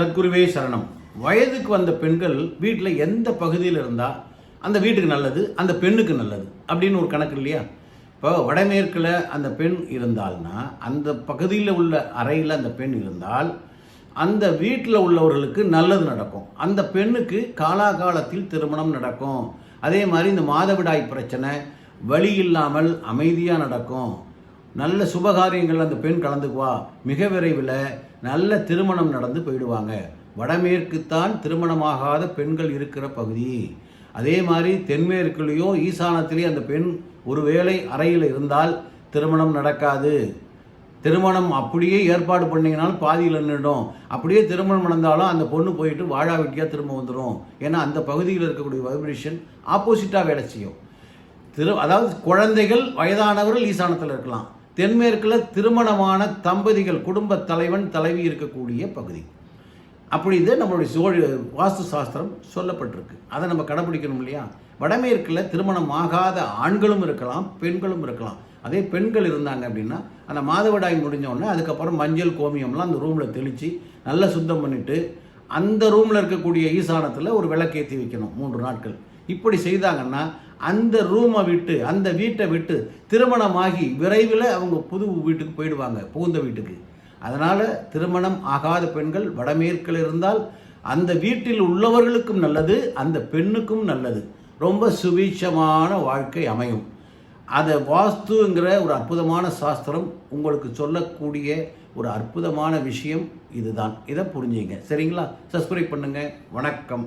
சத்குருவே சரணம். வயதுக்கு வந்த பெண்கள் வீட்டில் எந்த பகுதியில் இருந்தால் அந்த வீட்டுக்கு நல்லது அந்த பெண்ணுக்கு நல்லது அப்படின்னு ஒரு கணக்கு இல்லையா? இப்போ வடமேற்கில் அந்த பெண் இருந்தால்னா அந்த பகுதியில் உள்ள அறையில் அந்த பெண் இருந்தால் அந்த வீட்டில் உள்ளவர்களுக்கு நல்லது நடக்கும். அந்த பெண்ணுக்கு காலாகாலத்தில் திருமணம் நடக்கும். அதே மாதிரி இந்த மாதவிடாய் பிரச்சனை வழி இல்லாமல் அமைதியாக நடக்கும். நல்ல சுபகாரியங்கள் அந்த பெண் கலந்துக்குவா. மிக விரைவில் நல்ல திருமணம் நடந்து போயிடுவாங்க. வடமேற்குத்தான் திருமணமாகாத பெண்கள் இருக்கிற பகுதி. அதே மாதிரி தென்மேற்குலேயும் ஈசானத்திலேயும் அந்த பெண் ஒருவேளை அறையில் இருந்தால் திருமணம் நடக்காது. திருமணம் அப்படியே ஏற்பாடு பண்ணிங்கனாலும் பாதியில் நின்றுடும். அப்படியே திருமணம் நடந்தாலும் அந்த பொண்ணு போயிட்டு வாழா வெட்டியாக திரும்ப வந்துடும் ஏன்னா அந்த பகுதியில் இருக்கக்கூடிய வைப்ரேஷன் ஆப்போசிட்டாக வேலை செய்யும். திரு அதாவது குழந்தைகள் வயதானவர்கள் ஈசானத்தில் இருக்கலாம். தென்மேற்கில் திருமணமான தம்பதிகள் குடும்ப தலைவன் தலைவி இருக்கக்கூடிய பகுதி. அப்படி இது நம்மளுடைய சோழ வாஸ்து சாஸ்திரம் சொல்லப்பட்டிருக்கு. அதை நம்ம கடைப்பிடிக்கணும் இல்லையா? வடமேற்கில் திருமணம் ஆகாத ஆண்களும் இருக்கலாம் பெண்களும் இருக்கலாம். அதே பெண்கள் இருந்தாங்க அப்படின்னா அந்த மாதவிடாய் முடிஞ்சோடனே அதுக்கப்புறம் மஞ்சள் கோமியம்லாம் அந்த ரூமில் தெளித்து நல்லா சுத்தம் பண்ணிவிட்டு அந்த ரூமில் இருக்கக்கூடிய ஈசானத்தில் ஒரு விளக்கேற்றி வைக்கணும் மூன்று நாட்கள். இப்படி செய்தாங்கன்னா அந்த ரூமை விட்டு அந்த வீட்டை விட்டு திருமணமாகி விரைவில் அவங்க புது வீட்டுக்கு போயிடுவாங்க புகுந்த வீட்டுக்கு. அதனால் திருமணம் ஆகாத பெண்கள் வடமேற்கில் இருந்தால் அந்த வீட்டில் உள்ளவர்களுக்கும் நல்லது அந்த பெண்ணுக்கும் நல்லது. ரொம்ப சுபீட்சமான வாழ்க்கை அமையும். அதை வாஸ்துங்கிற ஒரு அற்புதமான சாஸ்திரம் உங்களுக்கு சொல்லக்கூடிய ஒரு அற்புதமான விஷயம் இதுதான். இதை புரிஞ்சுங்க. சரிங்களா? சப்ஸ்கிரைப் பண்ணுங்கள் வணக்கம்.